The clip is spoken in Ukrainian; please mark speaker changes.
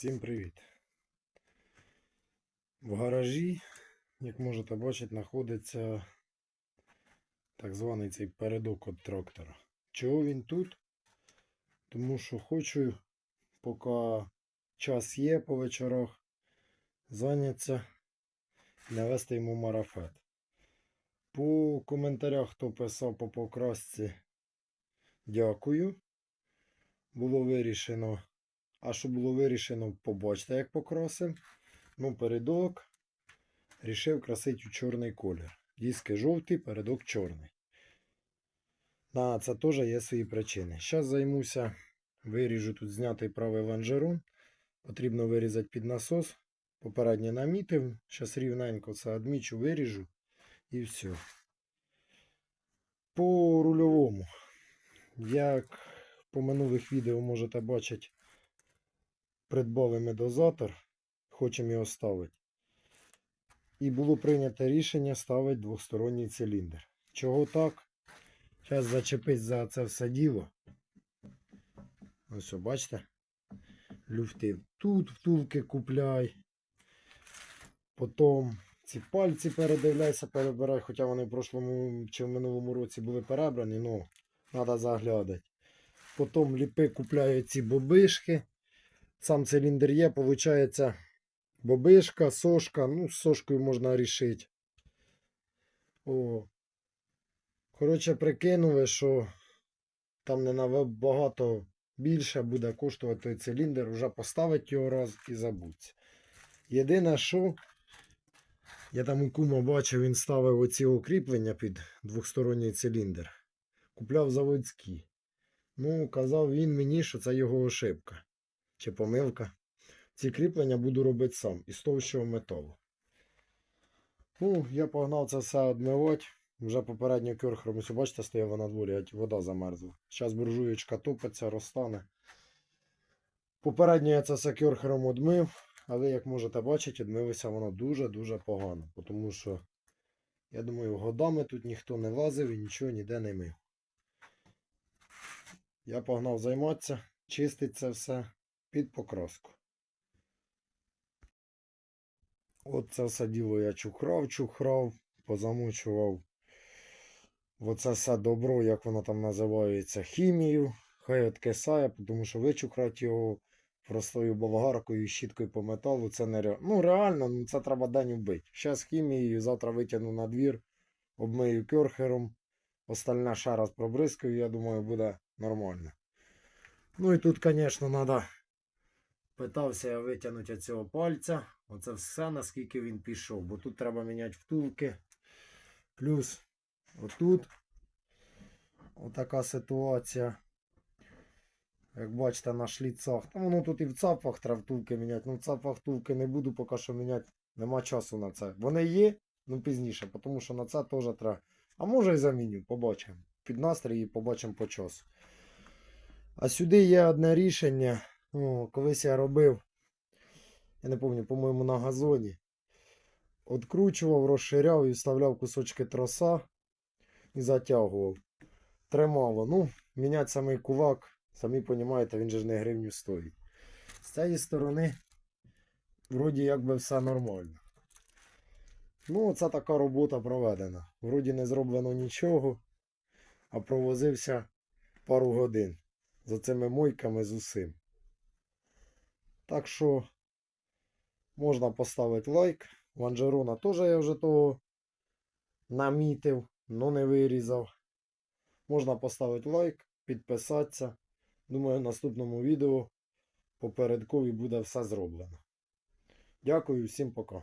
Speaker 1: Всім привіт! В гаражі, як можете бачити, знаходиться так званий цей передок від трактора. Чого він тут? Тому що хочу, поки час є по вечорах, зайнятися і навести йому марафет. По коментарях, хто писав по покрасці, дякую. Було вирішено а що було вирішено, побачите, як покрасив. Ну, передок рішив красити у чорний колір. Диски жовті, передок чорний. На це теж є свої причини. Зараз займуся, виріжу тут знятий правий лонжерон. Потрібно вирізати під насос. Попередньо намітив. Зараз рівненько це відмічу, виріжу і все. По рульовому. Як по минулих відео можете бачити, придбали ми дозатор, хочемо його ставити. І було прийнято рішення ставити двосторонній циліндр. Чого так? Зараз зачепись за це все діло. Ось, бачите? Люфти тут втулки купляй. Потім ці пальці передивляйся, перебирай, хоча вони в прошлому чи в минулому році були перебрані, ну, треба заглядати. Потім ліпи купляю ці бобишки сам циліндр є, виходить бобишка, сошка. Ну, з сошкою можна рішити. О. Коротше, прикинули, що там не набагато більше буде коштувати той циліндр, вже поставити його раз і забудься. Єдине, що я там у кума бачив, він ставив оці укріплення під двохсторонній циліндр. Купляв заводські. Ну, казав він мені, що це його ошибка чи помилка. Ці кріплення буду робити сам із товщого металу. Ну, я погнав це все одмивати. Вже попередньо кьорхером, ось бачите, стояла на дворі, вода замерзла. Зараз буржуєчка топиться, розтане. Попередньо я це все кьорхером одмив, але, як можете бачити, одмилося воно дуже-дуже погано. Тому що, я думаю, годами тут ніхто не лазив і нічого ніде не мив. Я погнав займатися, чистить це все під покраску. От це все діло я чухрав, чухрав, позамучував. Оце все добро, як воно там називається, хімію. Хай откисає, тому що вичухрати його простою болгаркою і щіткою по металу це не реально. Ну, реально, ну це треба день вбити. Зараз хімією, завтра витягну на двір, обмию кьорхером, остальне ще раз пробризкаю, я думаю, буде нормально. Ну і тут, звісно, треба Питався я витягнути цього пальця. Оце все, наскільки він пішов. Бо тут треба міняти втулки. Плюс отут отака ситуація. Як бачите, на шліцах. Та воно тут і в цапах треба втулки міняти. Ну в цапах втулки не буду поки що міняти. Нема часу на це. Вони є, ну пізніше, тому що на це теж треба. А може і заміню, побачимо. Під настрій і побачимо по часу. А сюди є одне рішення. О, колись я робив, я не пам'ятаю, по-моєму, на газоні. Откручував, розширяв і вставляв кусочки троса і затягував. Тримало. Ну, міняти самий кулак, самі розумієте, він же ж не гривню стоїть. З цієї сторони, вроді якби все нормально. Ну, це така робота проведена. Вроді не зроблено нічого, а провозився пару годин за цими мойками з усім. Так що можна поставити лайк. Ланжерона теж я вже того намітив, але не вирізав. Можна поставити лайк, підписатися. Думаю, в наступному відео попередкові буде все зроблено. Дякую, всім пока.